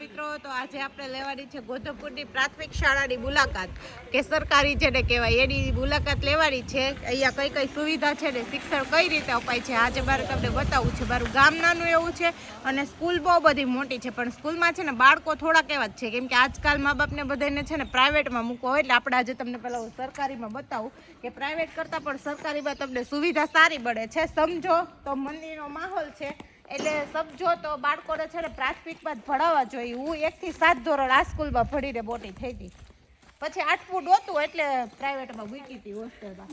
મિત્રો, તો આજે આપણે લેવાની છે ગોધમપુરની પ્રાથમિક શાળાની મુલાકાત. કે સરકારી જેને કહેવાય, એની મુલાકાત લેવાની છે. અહીંયા કઈ કઈ સુવિધા છે ને શિક્ષણ કઈ રીતે અપાય છે, આજે મારે તમને બતાવવું છે. મારું ગામ નાનું એવું છે અને સ્કૂલ બહુ બધી મોટી છે, પણ સ્કૂલમાં છે ને બાળકો થોડાક એવા જ છે. કેમ કે આજકાલ મા બાપને બધાને છે ને પ્રાઇવેટમાં મૂકવા હોય એટલે આપણે આજે તમને પહેલાં સરકારીમાં બતાવું કે પ્રાઇવેટ કરતાં પણ સરકારીમાં તમને સુવિધા સારી મળે છે. સમજો તો મંદિરનો માહોલ છે. એટલે સમજો તો બાળકોને છે ને પ્રાથમિકમાં જ ભણાવવા જોઈએ. હું એકથી સાત ધોરણ આ સ્કૂલમાં ભણીને મોટી થઈ હતી પછી આઠમું નહોતું એટલે પ્રાઇવેટમાં મૂકી હતી હોસ્ટેલમાં.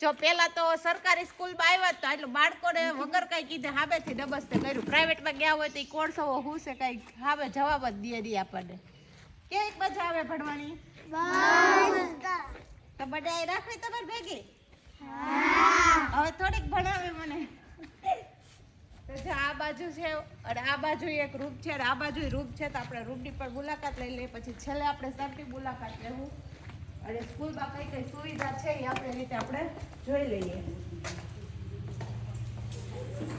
જો પેલા તો સરકારી સ્કૂલમાં આવ્યા તો એટલે બાળકોને વગર કઈ કીધે હાબેથી નમસ્તે કર્યું. પ્રાઇવેટમાં ગયા હોય તો ઈ કોણ સવો હું છે કઈ હાબે જવાબ જ દે નહીં આપણને. કેવી મજા આવે ભણવાની? તો બધા રાખવી તમારે ભેગી? હવે થોડીક ભણાવે મને. જો આ બાજુ છે, અને આ બાજુ એક રૂપ છે આ બાજુ રૂપ છે, તો આપણે રૂપની પણ મુલાકાત લઈ લઈએ. પછી છેલ્લે આપણે સરની મુલાકાત લેવું. અને સ્કૂલમાં કઈ કઈ સુવિધા છે, એ આપણે રીતે આપણે જોઈ લઈએ.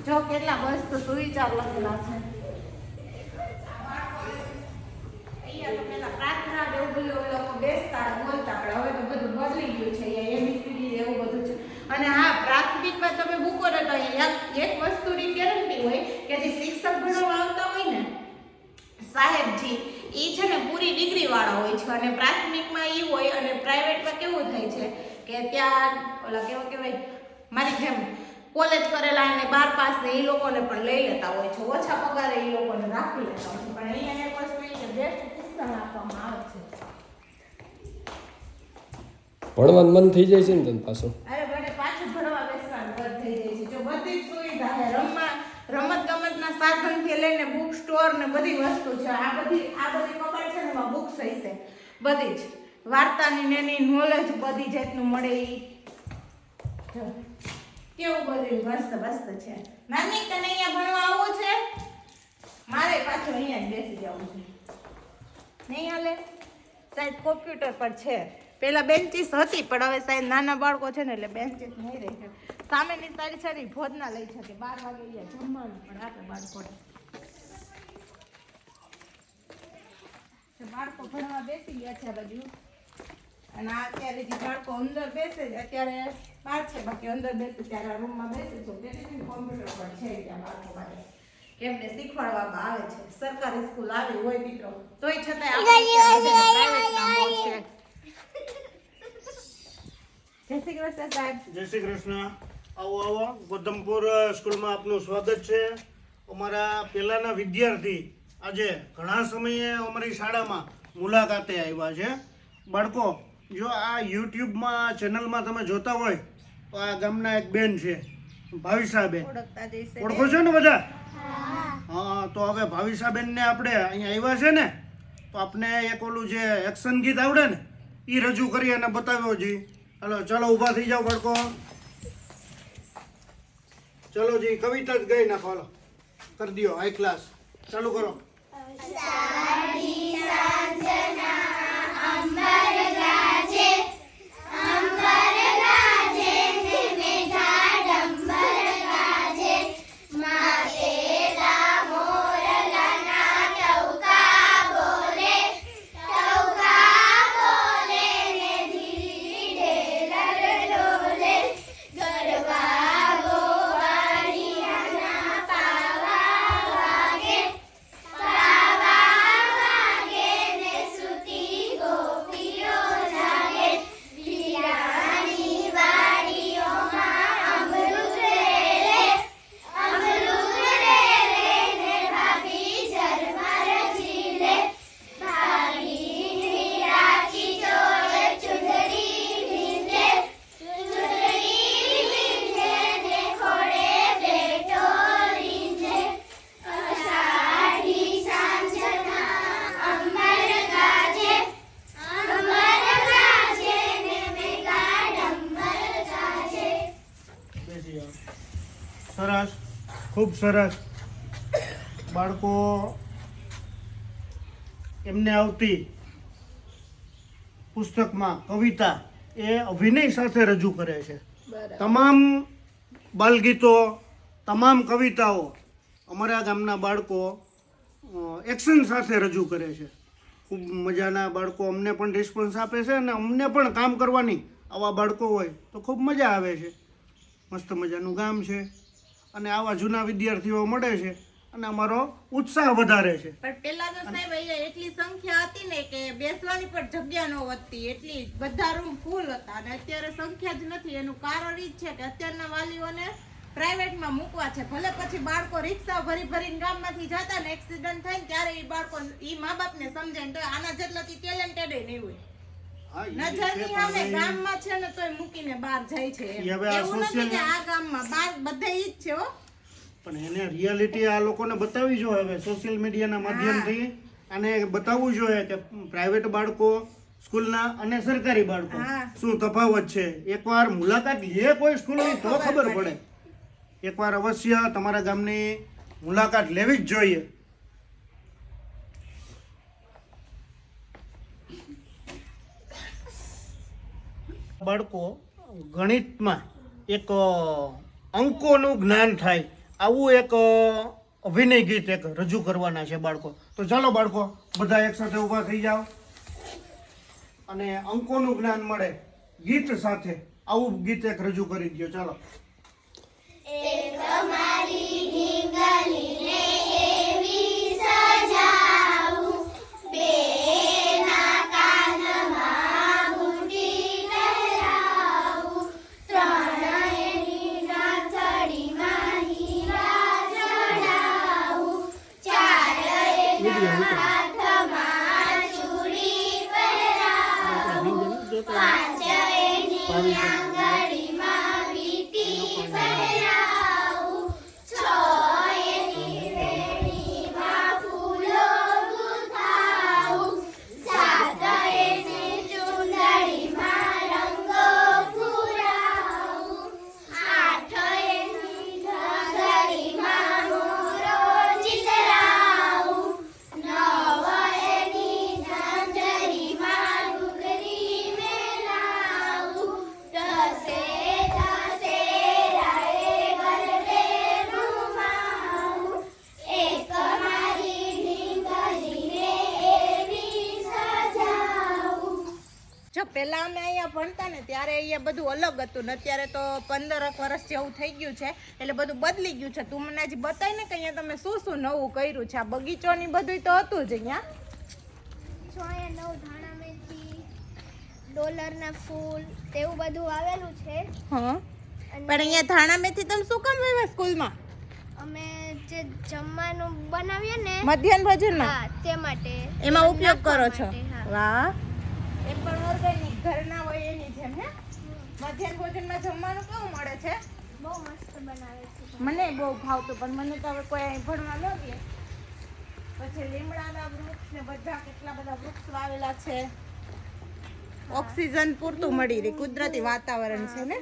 જો કેટલા મસ્ત સુવિચાર લખેલા છે. અહીંયા બેસતા બોલતા, પણ હવે તો બધું બદલી ગયું છે એવું બધું છે. અને હા પ્રાથમિકમાં તમે મૂકો ને તો અહીંયા એક વસ્તુની ગેરંટી હોય કે જે શિક્ષક ભણવા આવતા હોય ને સાહેબજી એ છે ને પૂરી ડિગ્રી વાળા હોય છે અને પ્રાથમિકમાં એ હોય અને પ્રાઇવેટમાં કેવું થાય છે કે ત્યાં ઓલા કેવા કહેવાય મારી જેમ કોલેજ કરેલા અને બાર પાસ ને એ લોકોને પણ લઈ લેતા હોય છે. ઓછા પગારે એ લોકોને રાખી લેતા હોય છે. પણ અહીંયા એક વસ્તુ એ કે બેસ્ટ શિક્ષણ આપવામાં આવે છે. ભણવાનું મન થઈ જાય છે ને તને પાછું ભણવા બેસવાનું બંધ થઈ જાય છે જો બધી જ સુવિધા છે રમવા રમત ગમતના સાધનથી લઈને બુક સ્ટોર ને બધી વસ્તુ છે. આ બધી આ બધી કબાટ છે ને એમાં બુક્સ હશે. બધી જ. વાર્તાની ને એની નોલેજ બધી જાતનું મળે એ કેવું બધું મસ્ત મસ્ત છે. નાની, તને અહીંયા ભણવા આવવું છે? મારે પાછું અહીંયા જ બેસી જવું છે. નહીં હાલે? સાહેબ કોમ્પ્યુટર પર છે. પેલા બેન્ચીસ હતી, પણ હવે સાહેબ નાના બાળકો છે ને એટલે બેન્ચીસ નહીં રહી છે. સામેની સારી સારી ભોજના લઈ શકે. બાર વાગે જમવાનું, પણ આપે બાળકોને બાળકો ભણવા બેસી ગયા છે બાજુ. અને અત્યારે જે બાળકો અંદર બેસે છે, અત્યારે બહાર છે, બાકી અંદર બેસે ત્યારે આ રૂમમાં બેસે છે. તેથી કોમ્પ્યુટર પર છે ત્યાં બાળકો માટે. એમને શીખવાડવામાં આવે છે. સરકારી સ્કૂલ આવી હોય દીકરો તોય છતાંય આપણે પ્રાઇવેટના મોજ છે જય શ્રી કૃષ્ણ સાહેબ. જય શ્રી કૃષ્ણ. આવો આવો. ગોધમપુર સ્કૂલમાં આપનું સ્વાગત છે. અમારા પહેલાંના વિદ્યાર્થી આજે ઘણા સમયે અમારી શાળામાં મુલાકાતે આવ્યા છે. બાળકો જો આ યુટ્યુબમાં ચેનલમાં તમે જોતા હોય તો આ ગામના એક બેન છે જઈશે. ઓળખો છો ને બધા? હા. તો હવે ભાવિસાબેનને આપણે અહીંયા આવ્યા છે ને તો આપણે એક ઓલું જે એક્શન ગીત આવડે ને એ રજૂ કરી અને બતાવ્યો જી. હલો, ચલો ઊભા થઈ જાઓ બાળકો ચલો જી, કવિતા જ ગઈ નાખો, હલો. કરી દો હાઈ ક્લાસ ચાલુ કરો. ખૂબ સરસ. બાળકો એમને આવતી પુસ્તકમાં કવિતા એ અભિનય સાથે રજૂ કરે છે. તમામ બાલગીતો તમામ કવિતાઓ અમારા ગામના બાળકો એક્શન સાથે રજૂ કરે છે. ખૂબ મજાના બાળકો અમને પણ રિસ્પોન્સ આપે છે અને અમને પણ કામ કરવાની આવા બાળકો હોય તો ખૂબ મજા આવે છે. મસ્ત મજાનું ગામ છે. અને આવા જૂના વિદ્યાર્થીઓ મળે છે અને અમારો ઉત્સાહ વધારે છે. પણ પેલા તો સાહેબ અહીંયા એટલી સંખ્યા હતી ને કે બેસવાની પણ જગ્યા ન વધતી, એટલી બધા રૂમ ફૂલ હતા અને અત્યારે સંખ્યા જ નથી. એનું કારણ એ જ છે કે અત્યારના વાલીઓને પ્રાઇવેટમાં મૂકવા છે. ભલે પછી બાળકો રિક્ષા ભરી ભરીને ગામમાંથી જતા ને એક્સિડન્ટ થાય ને ત્યારે એ બાળકો એ મા બાપને સમજે ને તો આના જેટલાથી ટેલેન્ટેડ નહીં હોય. નજરની પણ સામે ગામમાં છે ને તોય મૂકીને બહાર જાય છે એમ. ઈ હવે આ એવું નથી કે આ ગામમાં બહાર બધે ઈ જ છે હો. પણ એને રિયાલિટી આ લોકોને બતાવવી જોઈએ હવે સોશિયલ મીડિયાના માધ્યમથી. અને બતાવવું જોઈએ કે પ્રાઇવેટ બાળકો સ્કૂલના અને સરકારી બાળકો શું તફાવત છે? એકવાર મુલાકાત લે કોઈ સ્કૂલની તો ખબર પડે. એકવાર અવશ્ય તમારા ગામની મુલાકાત લેવી જ જોઈએ. બાળકો ગણિતમાં એક અંકોનું જ્ઞાન થાય, આવું એક અભિનય ગીત એક રજૂ કરવાના છે બાળકો. તો ચાલો બાળકો, બધા એક સાથે ઊભા થઈ જાઓ. અને અંકોનું જ્ઞાન મળે, ગીત સાથે આવું ગીત એક રજૂ કરી દો ચાલો. જો પેલા અમે અહીંયા ભણતા ને ત્યારે અહીંયા બધું અલગ હતું ને અત્યારે તો પંદર એક વર્ષ જેવું થઈ ગયું છે એટલે બધું બદલી ગયું છે. તું મને હજી બતાવીને ને કે અહીંયા તમે શું શું નવું કર્યું છે? આ બગીચોની બધું તો હતું જ અહીંયા. ડોલરના ફૂલ તેવું બધું આવેલું છે. હા. પણ અહીંયા ધાણા મેથી તમે શું કામ આવ્યા સ્કૂલમાં? અમે જે જમવાનું બનાવીએ ને મધ્યાહન ભોજનમાં? તે માટે. એમાં ઉપયોગ કરો છો? વાહ. એ પણ ઓર્ગેનિક ઘરના હોય એની જેમ હે? મધ્યાહન ભોજનમાં જમવાનું કેવું મળે છે? બહુ મસ્ત બનાવે છે મને બહુ ભાવતું પણ મને તો હવે કોઈ અહીં ભણવા ન દે. પછી લીમડાના વૃક્ષ ને બધા કેટલા બધા વૃક્ષ વાવેલા છે. ઓક્સિજન પૂરતું મળી રહે કુદરતી વાતાવરણ છે ને?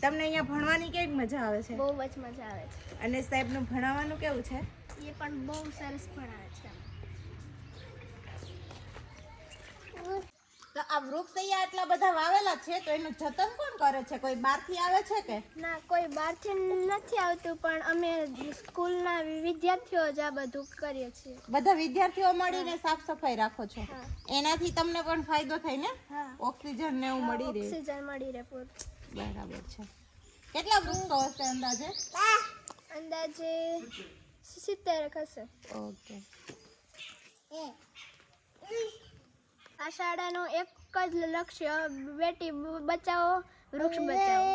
તમને અહીંયા ભણવાની કેવી મજા આવે છે? બહુ જ મજા આવે છે. અને સાહેબનું ભણાવવાનું કેવું છે? એ પણ બહુ સરસ ભણાવે છે. તો આ વૃક્ષ અહીંયા આટલા બધા વાવેલા છે તો એનું જતન કોણ કરે છે? કોઈ બહારથી આવે છે કે? ના કોઈ બહારથી નથી આવતું પણ અમે સ્કૂલના વિદ્યાર્થીઓ જ આ બધું કરીએ છીએ. બધા વિદ્યાર્થીઓ મળીને સાફ સફાઈ રાખો છો? એનાથી તમને પણ ફાયદો થાય ને? ઓક્સિજન ને એવું મળી રહે. ઓક્સિજન મળી રહે પૂરું. બરાબર છે. કેટલા વૃક્ષો હશે અંદાજે? અંદાજે સિત્તેર હશે. ઓકે. આ શાળાનું એક જ લક્ષ્ય બેટી બચાવો વૃક્ષ બચાવો.